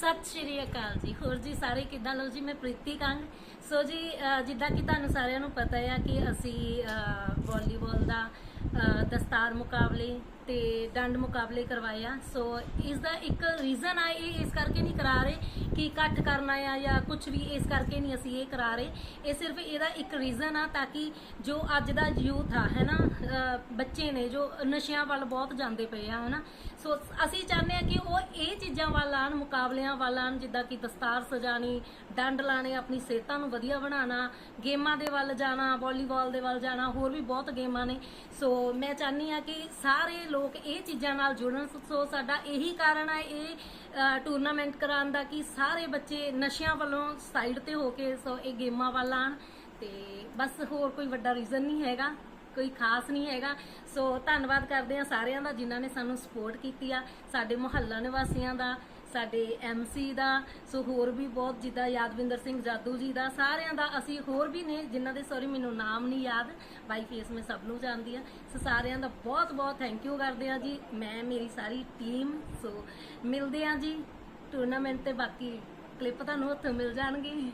ਸਤਿ ਸ਼੍ਰੀ ਅਕਾਲ ਜੀ। ਹੋਰ ਜੀ ਸਾਰੇ ਕਿੱਦਾਂ? ਲੋ ਜੀ ਮੈਂ ਪ੍ਰੀਤੀ ਕੰਗ। ਸੋ ਜੀ ਜਿੱਦਾਂ ਕਿ ਤੁਹਾਨੂੰ ਸਾਰਿਆਂ ਨੂੰ ਪਤਾ ਹੈ ਕਿ ਅਸੀਂ ਅਹ, ਵਾਲੀਬਾਲ ਦਾ ਦਸਤਾਰ ਮੁਕਾਬਲੇ ਤੇ ਡੰਡ ਮੁਕਾਬਲੇ ਕਰਵਾਏ ਆ। ਸੋ ਇਸ ਦਾ ਇੱਕ ਰੀਜ਼ਨ ਆ ਇਹ ਇਸ ਕਰਕੇ ਨਹੀਂ ਕਰਾ ਰਹੇ ਕਿ ਇਕੱਠ ਕਰਨਾ ਆ ਜਾਂ ਕੁਝ ਵੀ ਇਸ ਕਰਕੇ ਨਹੀਂ ਅਸੀਂ ਇਹ ਕਰਾ ਰਹੇ। ਇਹ ਸਿਰਫ ਇਹਦਾ ਇੱਕ ਰੀਜ਼ਨ ਆ ਤਾਂ ਕਿ ਜੋ ਅੱਜ ਦਾ ਯੂਥ ਆ ਹੈ ਨਾ ਬੱਚੇ ਨੇ ਜੋ ਨਸ਼ਿਆਂ ਵੱਲ ਬਹੁਤ ਜਾਂਦੇ ਪਏ ਆ ਹਨਾ ਸੋ ਅਸੀਂ ਚਾਹੁੰਦੇ ਆ ਕਿ ਉਹ ਇਹ ਚੀਜ਼ਾਂ ਵੱਲ ਆਣ ਮੁਕਾਬਲਿਆਂ ਵੱਲ ਆਣ ਜਿੱਦਾਂ ਕਿ ਦਸਤਾਰ ਸਜਾਣੀ ਡੰਡ ਲਾਣੇ, ਆਪਣੀ ਸਿਹਤਾਂ ਨੂੰ ਵਧੀਆ ਬਣਾਉਣਾ, ਗੇਮਾਂ ਦੇ ਵੱਲ ਜਾਣਾ, ਵਾਲੀਬਾਲ ਦੇ ਵੱਲ ਜਾਣਾ, ਹੋਰ ਵੀ ਬਹੁਤ ਗੇਮਾਂ ਨੇ। ਸੋ ਮੈਂ ਚਾਹੁੰਦੀ ਆ ਕਿ ਸਾਰੇ ਲੋਕ ਇਹ ਚੀਜ਼ਾਂ ਨਾਲ ਜੁੜਨ। ਸੋ ਸਾਡਾ ਇਹੀ ਕਾਰਨ ਹੈ ਇਹ ਟੂਰਨਾਮੈਂਟ ਕਰਾਉਣ ਦਾ ਕਿ ਸਾਰੇ ਬੱਚੇ ਨਸ਼ਿਆਂ ਵੱਲੋਂ ਸਾਈਡ ਤੇ ਹੋ ਕੇ ਸੋ ਇਹ ਗੇਮਾਂ ਵੱਲ ਆਣ ਤੇ ਬਸ ਹੋਰ ਕੋਈ ਵੱਡਾ ਰੀਜ਼ਨ ਨਹੀਂ ਹੈਗਾ। ਕੋਈ ਖਾਸ ਨਹੀਂ ਹੈਗਾ। ਸੋ ਧੰਨਵਾਦ ਕਰਦੇ ਆ ਸਾਰਿਆਂ ਦਾ ਜਿਨ੍ਹਾਂ ਨੇ ਸਾਨੂੰ ਸਪੋਰਟ ਕੀਤੀ ਆ, ਸਾਡੇ ਮੁਹੱਲਾ ਨਿਵਾਸੀਆਂ ਦਾ, ਸਾਡੇ ਐਮਸੀ ਦਾ, ਸੋ ਹੋਰ ਵੀ ਬਹੁਤ ਜਿੱਦਾਂ ਯਾਦਵਿੰਦਰ ਸਿੰਘ ਜਾਦੂ ਜੀ ਦਾ, ਸਾਰਿਆਂ ਦਾ ਅਸੀਂ ਹੋਰ ਵੀ ਨੇ ਜਿਨ੍ਹਾਂ ਦੇ ਸੌਰੀ ਮੈਨੂੰ ਨਾਮ ਨਹੀਂ ਯਾਦ, ਬਾਈ ਫੇਸ ਮੈਂ ਸਭ ਨੂੰ ਜਾਣਦੀ ਆ। ਸੋ ਸਾਰਿਆਂ ਦਾ ਬਹੁਤ ਬਹੁਤ ਥੈਂਕ ਯੂ ਕਰਦੇ ਆ ਜੀ। ਮੈਂ, ਮੇਰੀ ਸਾਰੀ ਟੀਮ ਸੋ ਮਿਲਦੇ ਆ ਜੀ। ਟੂਰਨਾਮੈਂਟ ਤੇ ਬਾਕੀ ਕਲਿੱਪ ਤੁਹਾਨੂੰ ਉੱਥੇ ਮਿਲ ਜਾਣਗੇ।